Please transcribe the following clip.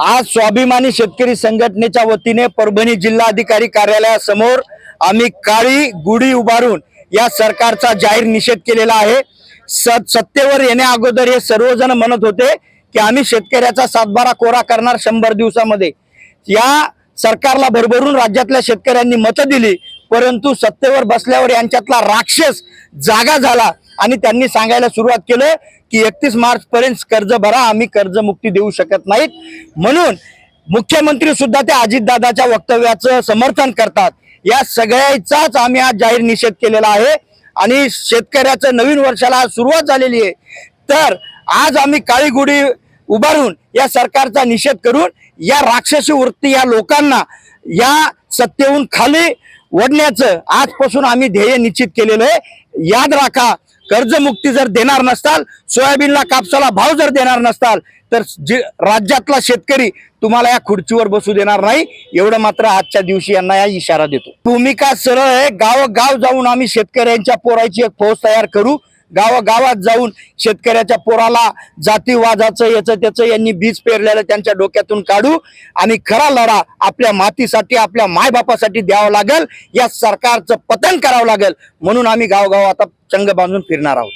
आज स्वाभिमानी शेतकरी संघटनेच्या वतीने परभणी जिल्हाधिकारी कार्यालयासमोर आम्ही काळी गुढी उभारून या सरकारचा जाहीर निषेध केलेला आहे. स- सत्तेवर येण्या अगोदर हे सर्वजण म्हणत होते की आम्ही शेतकऱ्याचा सातबारा कोरा करणार शंभर दिवसामध्ये. या सरकारला भरभरून राज्यातल्या शेतकऱ्यांनी मतं दिली परंतु सत्तेवर बसल्यावर यांच्यातला राक्षस जागा झाला. आणि त्यांनी सांगायला सुरुवात केलं की एकतीस मार्च पर्यंत कर्ज भरा आम्ही कर्जमुक्ती देऊ शकत नाहीत. म्हणून मुख्यमंत्री सुद्धा त्या अजितदादाच्या वक्तव्याचं समर्थन करतात. या सगळ्याचाच आम्ही आज जाहीर निषेध केलेला आहे आणि शेतकऱ्याचं नवीन वर्षाला आज सुरुवात झालेली आहे. तर आज आम्ही काळी गुढी उभारून या सरकारचा निषेध करून या राक्षसी वृत्ती या लोकांना या सत्तेहून खाली ओढण्याचं आजपासून आम्ही ध्येय निश्चित केलेलं आहे. याद राखा कर्जमुक्ती जर देणार नसताल सोयाबीनला कापसाला भाव जर देणार नसताल तर जे राज्यातला शेतकरी तुम्हाला या खुर्चीवर बसू देणार नाही. एवढं मात्र आजच्या दिवशी यांना या इशारा देतो. भूमिका सरळ आहे. गावोगाव जाऊन आम्ही शेतकऱ्यांच्या पोराची एक फौज तयार करू. गावागावात जाऊन शेतकऱ्याच्या पोराला जातीवादाचं याचं त्याचं यांनी बीज पेरलेलं त्यांच्या डोक्यातून काढू आणि खरा लढा आपल्या मातीसाठी आपल्या मायबापासाठी द्यावा लागेल. या सरकारचं पतन करावं लागेल. म्हणून आम्ही गावगाव आता चंग बांधून फिरणार आहोत.